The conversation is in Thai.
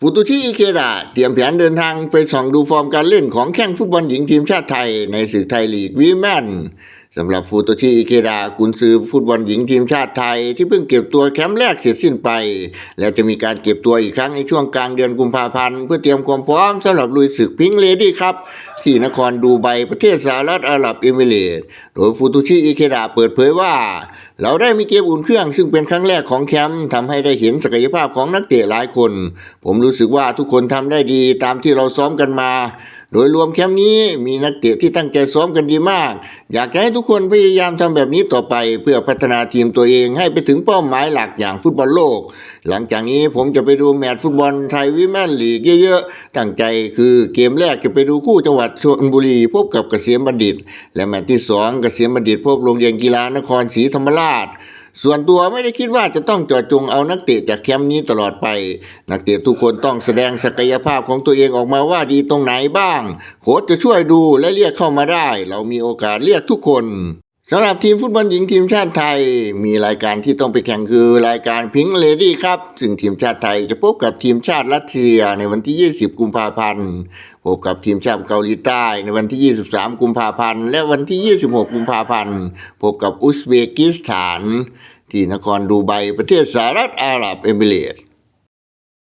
ฟูตุชิอิเคดะเตรียมแผนเดินทางไปส่องดูฟอร์มการเล่นของแข้งฟุตบอลหญิงทีมชาติไทยในศึกไทยลีกวีแมน สำหรับฟูโตชิอิเคดะกุนซือฟุตบอลหญิงทีมชาติไทย ที่เพิ่งเก็บตัวแคมป์แรกเสร็จสิ้นไป และจะมีการเก็บตัวอีกครั้งในช่วงกลางเดือนกุมภาพันธ์เพื่อเตรียมความพร้อมสำหรับลุยศึกพิงค์เลดี้ครับ ที่นครดูไบประเทศสหรัฐอาหรับเอมิเรตส์โดยฟูตชิอิเคดะเปิดเผยว่า เราได้มีเกมอุ่นเครื่องซึ่งเป็นครั้งแรกของแคมป์ทำให้ได้เห็นศักยภาพของนักเตะหลายคน ผมรู้สึกว่าทุกคนทำได้ดีตามที่เราซ้อมกันมา โดยรวมแคมป์นี้มีนักเตะที่ตั้งใจซ้อมกันดีมาก อยากให้ทุกคนพยายามทำแบบนี้ต่อไป เพื่อพัฒนาทีมตัวเองให้ไปถึงเป้าหมายหลักอย่างฟุตบอลโลก หลังจากนี้ผมจะไปดูแมตช์ฟุตบอลไทยวิแมนลีกเยอะๆตั้งใจคือเกมแรกจะไปดูคู่จังหวัดชลบุรีพบกับเกษมบัณฑิต และแมตช์ที่สองเกษมบัณฑิตพบโรงเรียนกีฬานครศรีธรรมราช ส่วนตัวไม่ได้คิดว่าจะต้องจอดจงเอานักเตะจากแคมป์นี้ตลอดไป นักเตะทุกคนต้องแสดงศักยภาพของตัวเองออกมาว่าดีตรงไหนบ้าง โค้ชจะช่วยดูและเรียกเข้ามาได้ เรามีโอกาสเรียกทุกคน สำหรับทีมฟุตบอลหญิงทีมชาติไทย มีรายการที่ต้องไปแข่งคือรายการพิงเลดี้ครับ ซึ่งทีมชาติไทยจะพบกับทีมชาติรัสเซียในวันที่ 20 กุมภาพันธ์พบกับทีมชาติเกาหลีใต้ในวันที่ 23 กุมภาพันธ์และวันที่ 26 กุมภาพันธ์พบกับอุซเบกิสถาน ที่นครดูไบประเทศสหรัฐอาหรับเอมิเรตส์